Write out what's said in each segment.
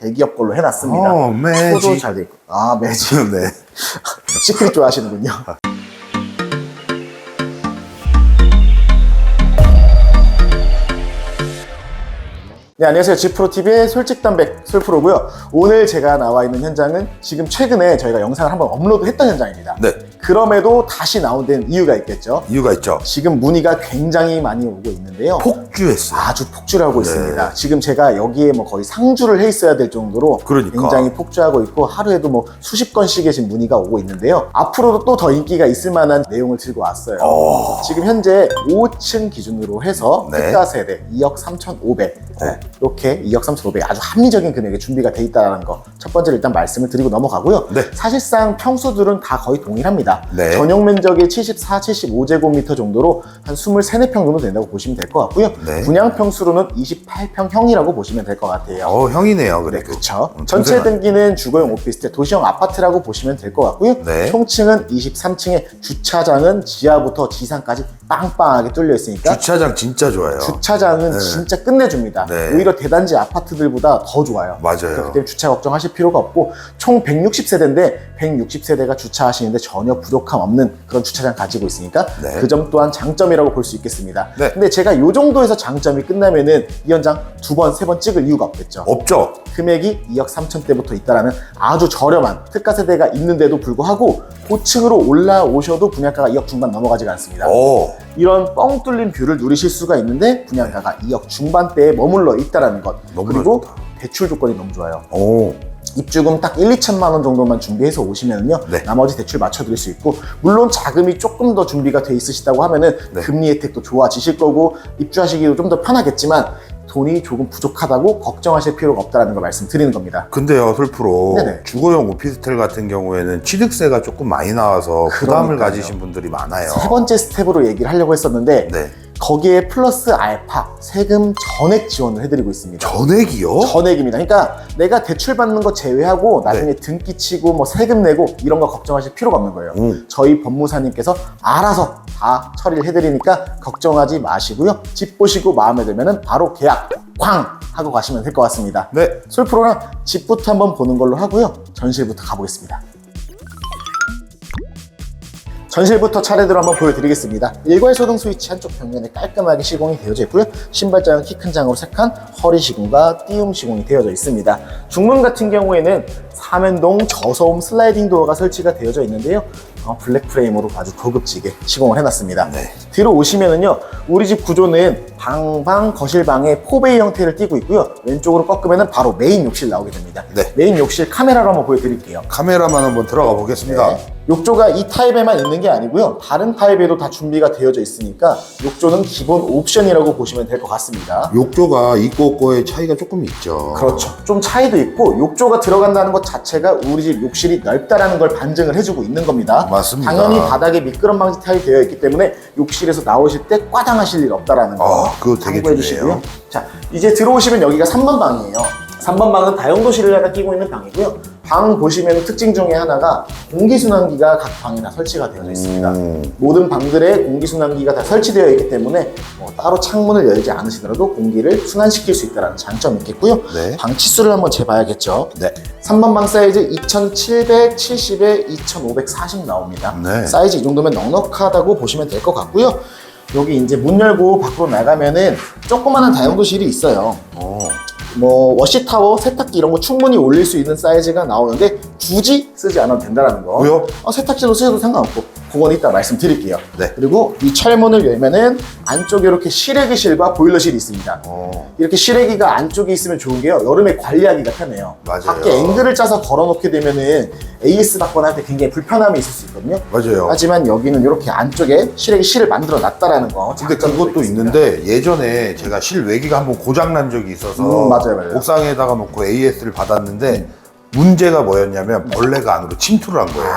대기업 걸로 해놨습니다. 어, 매직. 잘돼 있고. 아 매직. 네. 시크릿 좋아하시는군요. 네, 안녕하세요. 지프로TV의 솔직담백 솔프로고요. 오늘 제가 나와 있는 현장은 지금 최근에 저희가 영상을 한번 업로드했던 현장입니다. 네. 그럼에도 다시 나온 데는 이유가 있겠죠. 이유가 있죠. 지금 문의가 굉장히 많이 오고 있는데요. 폭주했어요. 아주 폭주하고 네. 있습니다. 지금 제가 여기에 뭐 거의 상주를 해 있어야 될 정도로 그러니까. 굉장히 폭주하고 있고 하루에도 뭐 수십 건씩의 지금 문의가 오고 있는데요. 앞으로도 또 더 인기가 있을 만한 내용을 들고 왔어요. 어. 지금 현재 5층 기준으로 해서 네. 특가 세대 2억 3,500 네. 이렇게 2억 3,500 아주 합리적인 금액에 준비가 돼 있다는 거 첫 번째로 일단 말씀을 드리고 넘어가고요. 네. 사실상 평수들은 다 거의 동일합니다. 네. 전용 면적이 74, 75제곱미터 정도로 한 23, 4평 정도 된다고 보시면 될 것 같고요. 네. 분양 평수로는 28평형이라고 보시면 될 것 같아요. 어, 형이네요. 그래. 네, 그렇죠. 음, 전체. 등기는 주거용 오피스텔, 도시형 아파트라고 보시면 될 것 같고요. 네. 총층은 23층에 주차장은 지하부터 지상까지 빵빵하게 뚫려 있으니까 주차장 진짜 좋아요. 주차장은 네. 진짜 끝내줍니다. 네. 오히려 대단지 아파트들보다 더 좋아요. 맞아요. 그렇기 때문에 주차 걱정하실 필요가 없고 총 160세대인데 160세대가 주차하시는데 전혀 부족함 없는 그런 주차장 가지고 있으니까 네. 그 점 또한 장점이라고 볼 수 있겠습니다. 네. 근데 제가 이 정도에서 장점이 끝나면은 이 현장 두 번, 세 번 찍을 이유가 없겠죠. 없죠. 금액이 2억 3천대부터 있다라는 아주 저렴한 특가 세대가 있는데도 불구하고 고층으로 올라오셔도 분양가가 2억 중반 넘어가지가 않습니다. 오. 이런 뻥 뚫린 뷰를 누리실 수가 있는데 분양가가 2억 중반대에 머물러 있다라는 것. 너무나 그리고 좋다. 대출 조건이 너무 좋아요. 오. 입주금 딱 1, 2천만 원 정도만 준비해서 오시면요. 네. 나머지 대출 맞춰드릴 수 있고 물론 자금이 조금 더 준비가 돼 있으시다고 하면은 네. 금리 혜택도 좋아지실 거고 입주하시기도 좀 더 편하겠지만 돈이 조금 부족하다고 걱정하실 필요가 없다는 걸 말씀드리는 겁니다. 근데요, 솔프로 네네. 주거용 오피스텔 같은 경우에는 취득세가 조금 많이 나와서 부담을 그러니까요. 가지신 분들이 많아요. 세 번째 스텝으로 얘기를 하려고 했었는데 네. 거기에 플러스 알파 세금 전액 지원을 해드리고 있습니다. 전액이요? 전액입니다. 그러니까 내가 대출 받는 거 제외하고 나중에 네. 등기 치고 뭐 세금 내고 이런 거 걱정하실 필요가 없는 거예요. 음. 저희 법무사님께서 알아서 다 처리를 해드리니까 걱정하지 마시고요. 집 보시고 마음에 들면은 바로 계약 쾅 하고 가시면 될 것 같습니다. 네. 솔프로랑 집부터 한번 보는 걸로 하고요. 전실부터 가보겠습니다. 전실부터 차례대로 한번 보여드리겠습니다. 일괄 소등 스위치 한쪽 벽면에 깔끔하게 시공이 되어져 있고요. 신발장은 키큰 장으로 색한 허리 시공과 띄움 시공이 되어져 있습니다. 중문 같은 경우에는 사면동 저소음 슬라이딩 도어가 설치가 되어져 있는데요. 어, 블랙 프레임으로 아주 고급지게 시공을 해놨습니다. 네. 뒤로 오시면은요, 우리 집 구조는 방방 거실방에 포베이 형태를 띠고 있고요. 왼쪽으로 꺾으면은 바로 메인 욕실 나오게 됩니다. 네. 메인 욕실 카메라로 한번 보여드릴게요. 카메라만 한번 들어가 보겠습니다. 네. 욕조가 이 타입에만 있는 게 아니고요. 다른 타입에도 다 준비가 되어져 있으니까 욕조는 기본 옵션이라고 보시면 될 것 같습니다. 욕조가 있고 없고의 차이가 조금 있죠. 그렇죠. 좀 차이도 있고 욕조가 들어간다는 것 자체가 우리 집 욕실이 넓다라는 걸 반증을 해주고 있는 겁니다. 맞습니다. 당연히 바닥에 미끄럼 방지 타입이 되어 있기 때문에 욕실 에서 나오실 때 꽈당하실 일 없다라는 거 아, 그거 되게 참고해. 주시고요. 자, 이제 들어오시면 여기가 3번 방이에요. 3번 방은 다용도실을 하나 끼고 있는 방이고요. 방 보시면 특징 중에 하나가 공기순환기가 각 방에 다 설치가 되어 있습니다. 음. 모든 방들에 공기순환기가 다 설치되어 있기 때문에 뭐 따로 창문을 열지 않으시더라도 공기를 순환시킬 수 있다는 장점이 있겠고요. 네. 방 치수를 한번 재봐야겠죠. 네. 3번 방 사이즈 2770에 2540 나옵니다. 네. 사이즈 이 정도면 넉넉하다고 보시면 될 것 같고요. 여기 이제 문 열고 밖으로 나가면은 조그마한 다용도실이 있어요. 어. 뭐 워시타워, 세탁기 이런 거 충분히 올릴 수 있는 사이즈가 나오는데 굳이 쓰지 않아도 된다는 거. 왜요? 어, 세탁기로 쓰셔도 상관없고 그건 이따 말씀드릴게요. 네. 그리고 이 철문을 열면은 안쪽에 이렇게 실외기실과 보일러실이 있습니다. 어. 이렇게 실외기가 안쪽에 있으면 좋은 게요. 여름에 관리하기가 편해요. 맞아요. 밖에 앵글을 짜서 걸어놓게 되면은 AS 받거나 할 때 굉장히 불편함이 있을 수 있거든요. 맞아요. 하지만 여기는 이렇게 안쪽에 실외기 실을 만들어 놨다라는 거. 근데 그것도. 있는데 예전에 제가 실외기가 한번 고장 난 적이 있어서 음, 맞아요, 맞아요. 옥상에다가 놓고 AS를 받았는데 문제가 뭐였냐면 벌레가 안으로 침투를 한 거예요.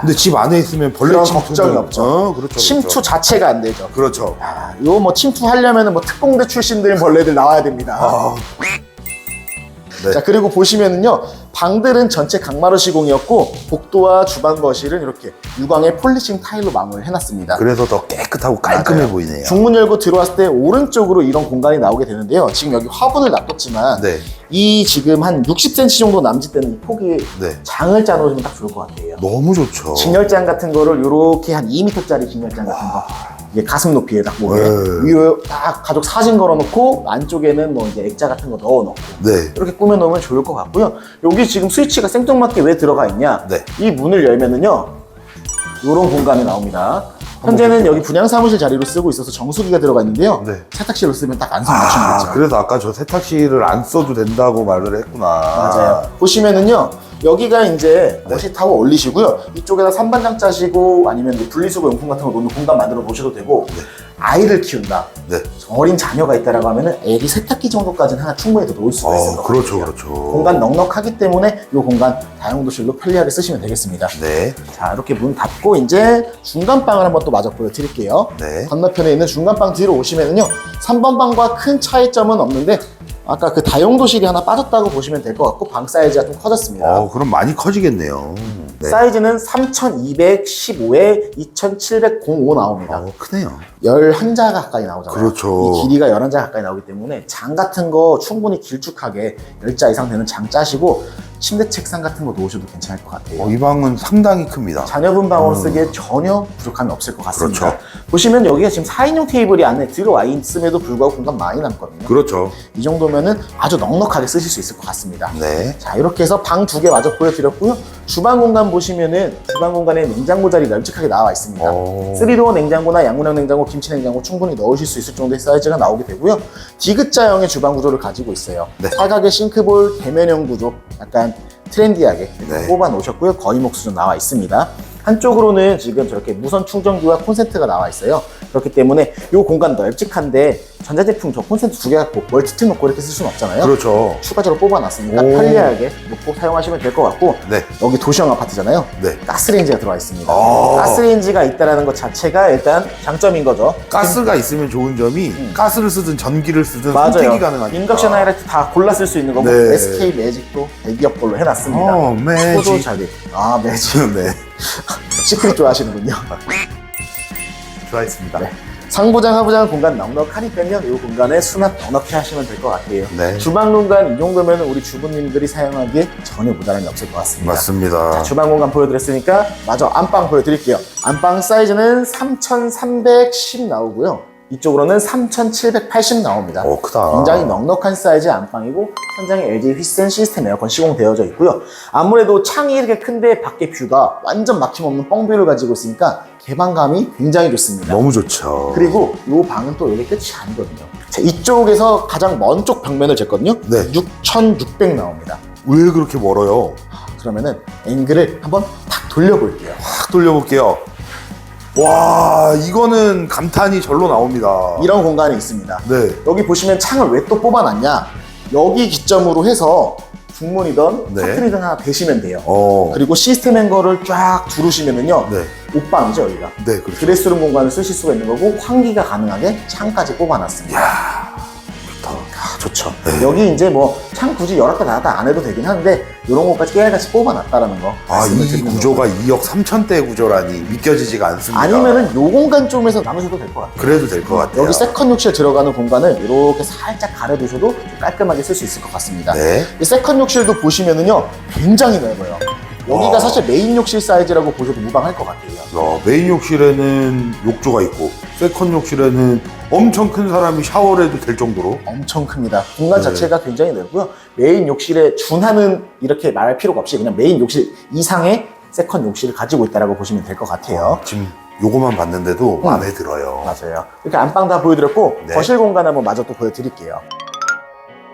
근데 집 안에 있으면 벌레 그런 걱정이 없죠. 어, 그렇죠. 침투 그렇죠. 자체가 안 되죠. 그렇죠. 아, 요뭐 침투하려면 뭐 특공대 출신들 벌레들 나와야 됩니다. 아, 네. 자, 그리고 보시면은요, 방들은 전체 강마루 시공이었고, 복도와 주방 거실은 이렇게 유광의 폴리싱 타일로 마무리를 해놨습니다. 그래서 더 깨끗하고 깔끔해 맞아요. 보이네요. 중문 열고 들어왔을 때 오른쪽으로 이런 공간이 나오게 되는데요. 지금 여기 화분을 놔뒀지만, 네, 이 지금 한 60cm 정도 남짓되는 이 폭이 네. 장을 짜놓으면 딱 좋을 것 같아요. 너무 좋죠. 진열장 같은 거를 이렇게 한 2m짜리 진열장 같은 거. 이게 가슴 높이에 딱 보면 네. 위에 딱 가족 사진 걸어놓고 안쪽에는 뭐 이제 액자 같은 거 넣어놓고 네, 이렇게 꾸며놓으면 좋을 것 같고요. 여기 지금 스위치가 생뚱맞게 왜 들어가 있냐? 네. 이 문을 열면은요, 이런 공간이 나옵니다. 현재는 여기 분양 사무실 자리로 쓰고 있어서 정수기가 들어가 있는데요. 네. 세탁실로 쓰면 딱 안성 맞춤이겠죠. 아, 그래서 아까 저 세탁실을 안 써도 된다고 말을 했구나. 맞아요. 보시면은요, 여기가 이제 네. 머시 타워 올리시고요. 이쪽에다 산반장 짜시고 아니면 이제 분리수거 용품 같은 거 놓는 공간 만들어 놓으셔도 되고, 아이를 키운다. 네. 어린 자녀가 있다라고 하면은 애기 세탁기 정도까지는 하나 충분히 더 놓을 수가 있을 어, 것 그렇죠, 같아요. 그렇죠. 공간 넉넉하기 때문에 이 공간 다용도실로 편리하게 쓰시면 되겠습니다. 네, 자 이렇게 문 닫고 이제 중간방을 한번 또 마저 보여드릴게요. 네. 건너편에 있는 중간방 뒤로 오시면은요 3번 방과 큰 차이점은 없는데 아까 그 다용도실이 하나 빠졌다고 보시면 될 것 같고 방 사이즈가 좀 커졌습니다. 어, 그럼 많이 커지겠네요. 네. 사이즈는 3215에 2705 나옵니다. 어, 크네요. 11자 가까이 나오잖아요. 그렇죠. 이 길이가 11자 가까이 나오기 때문에 장 같은 거 충분히 길쭉하게 10자 이상 되는 장 짜시고 침대 책상 같은 거 놓으셔도 괜찮을 것 같아요. 어, 이 방은 상당히 큽니다. 자녀분 방으로 쓰기에 전혀 부족함이 없을 것 같습니다. 음. 그렇죠. 보시면 여기가 지금 4인용 테이블이 안에 들어와 있음에도 불구하고 공간 많이 남거든요. 그렇죠. 이 정도면은 아주 넉넉하게 쓰실 수 있을 것 같습니다. 네. 자 이렇게 해서 방 두 개 마저 보여드렸고요. 주방 공간 보시면은 주방 공간에 냉장고 자리 널찍하게 나와 있습니다. 오. 3도어 냉장고나 양문형 냉장고, 김치 냉장고 충분히 넣으실 수 있을 정도의 사이즈가 나오게 되고요. 디귿자형의 주방 구조를 가지고 있어요. 네. 사각의 싱크볼 대면형 구조, 약간 트렌디하게 네. 뽑아 놓으셨고요. 거의 목 수준 나와 있습니다. 한쪽으로는 지금 저렇게 무선 충전기와 콘센트가 나와 있어요. 그렇기 때문에 이 공간 널찍한데 전자제품 저 콘센트 두 개 갖고 멀티탭 놓고 이렇게 쓸 수는 없잖아요. 그렇죠. 추가적으로 뽑아놨으니까 오. 편리하게 놓고 사용하시면 될 것 같고 네. 여기 도시형 아파트잖아요. 네. 가스레인지가 들어와 있습니다. 아. 가스레인지가 있다는 것 자체가 일단 장점인 거죠. 가스가 있으면 좋은 점이 가스를 쓰든 전기를 쓰든 음. 맞아요. 선택이 가능하니까. 인덕션 하이라이트 다 골라 쓸 수 있는 거고 네. SK 매직도 대기업 걸로 해놨습니다. 어, 매직. 포도 자리. 아 매직. 네. 시크릿 좋아하시는군요. 좋아했습니다. 네. 상부장, 하부장 공간 넉넉하니까요. 이 공간에 수납 넉넉히 하시면 될 것 같아요. 네. 주방 공간 이 정도면 우리 주부님들이 사용하기에 전혀 모자람이 없을 것 같습니다. 맞습니다. 주방 공간 보여드렸으니까 마저 안방 보여드릴게요. 안방 사이즈는 3,310 나오고요. 이쪽으로는 3,780 나옵니다. 오, 크다. 굉장히 넉넉한 사이즈의 안방이고 천장에 LG 휘센 시스템 에어컨 시공되어져 있고요. 아무래도 창이 이렇게 큰데 밖에 뷰가 완전 막힘없는 뻥뷰를 가지고 있으니까 개방감이 굉장히 좋습니다. 너무 좋죠. 그리고 이 방은 또 여기 끝이 아니거든요. 자, 이쪽에서 가장 먼 쪽 벽면을 쟀거든요. 네. 6,600 나옵니다. 왜 그렇게 멀어요? 그러면은 앵글을 한번 탁 돌려볼게요. 확 돌려볼게요. 와, 이거는 감탄이 절로 나옵니다. 이런 공간이 있습니다. 네. 여기 보시면 창을 왜 또 뽑아놨냐? 여기 기점으로 해서 중문이든 네. 사투리든 하나 대시면 돼요. 어. 그리고 시스템 행거를 쫙 두르시면은요. 네. 옷방이죠, 여기가. 네, 그렇죠. 드레스룸 공간을 쓰실 수가 있는 거고 환기가 가능하게 창까지 뽑아놨습니다. 좋다. 아, 좋죠. 네. 여기 이제 뭐 창 굳이 열었다 닫았다 안 해도 되긴 한데 이런 것까지 깨알같이 뽑아놨다라는 거. 아, 말씀을 이 드리는 구조가 2억 3천대 구조라니 믿겨지지가 않습니다. 아니면은 요 공간 쪽에서 나누셔도 될 것 같아요. 그래도 될 것 같아요. 여기 세컨 욕실 들어가는 공간을 이렇게 살짝 가려두셔도 좀 깔끔하게 쓸 수 있을 것 같습니다. 네. 이 세컨 욕실도 보시면은요 굉장히 넓어요. 여기가 와. 사실 메인 욕실 사이즈라고 보셔도 무방할 것 같아요. 야, 메인 욕실에는 욕조가 있고 세컨 욕실에는 엄청 큰 사람이 샤워를 해도 될 정도로 엄청 큽니다. 공간 네. 자체가 굉장히 넓고요. 메인 욕실에 준하는 이렇게 말할 필요가 없이 그냥 메인 욕실 이상의 세컨 욕실을 가지고 있다라고 보시면 될 것 같아요. 지금 요거만 봤는데도 마음에 들어요. 맞아요. 이렇게 안방 다 보여드렸고 네. 거실 공간 한번 마저 또 보여드릴게요.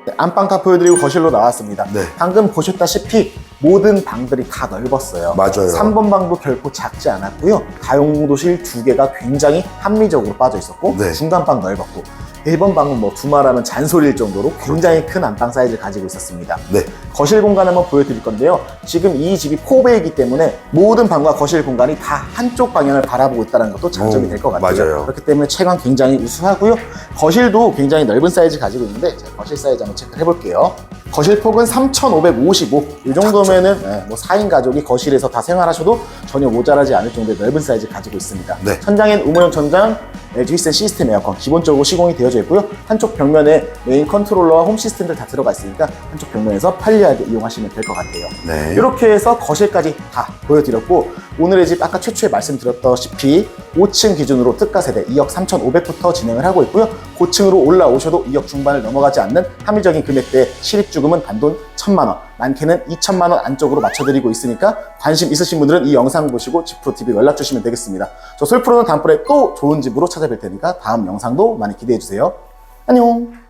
네, 안방 다 보여드리고 거실로 나왔습니다. 네. 방금 보셨다시피 모든 방들이 다 넓었어요. 맞아요. 3번 방도 결코 작지 않았고요. 다용도실 두 개가 굉장히 합리적으로 빠져 있었고 네. 중간 방 넓었고 1번 방은 뭐 두말하면 잔소리일 정도로 굉장히 큰 안방 사이즈를 가지고 있었습니다. 네. 거실 공간 한번 보여드릴 건데요. 지금 이 집이 포베이기 때문에 모든 방과 거실 공간이 다 한쪽 방향을 바라보고 있다는 것도 장점이 오, 될것 같아요. 맞아요. 그렇기 때문에 채광 굉장히 우수하고요. 거실도 굉장히 넓은 사이즈 가지고 있는데 제가 거실 사이즈 한번 체크를 해볼게요. 거실 폭은 3,555. 이 정도면은 네, 뭐 4인 가족이 거실에서 다 생활하셔도 전혀 모자라지 않을 정도의 넓은 사이즈 가지고 있습니다. 네. 천장엔 우무형 천장, LG 휘센 시스템 에어컨 기본적으로 시공이 되어져 있고요. 한쪽 벽면에 메인 컨트롤러와 홈 시스템들 다 들어가 있으니까 한쪽 벽면에서 편리하게 이용하시면 될 것 같아요. 네. 이렇게 해서 거실까지 다 보여드렸고 오늘의 집 아까 최초에 말씀드렸다시피 5층 기준으로 특가 세대 2억 3,500부터 진행을 하고 있고요. 고층으로 올라오셔도 2억 중반을 넘어가지 않는 합리적인 금액대의 실입주금은 단돈 1 천만 원, 많게는 2천만 원 안쪽으로 맞춰드리고 있으니까 관심 있으신 분들은 이 영상 보시고 집프로TV 연락 주시면 되겠습니다. 저 솔프로는 다음번에 또 좋은 집으로 찾아뵐 테니까 다음 영상도 많이 기대해 주세요. 안녕.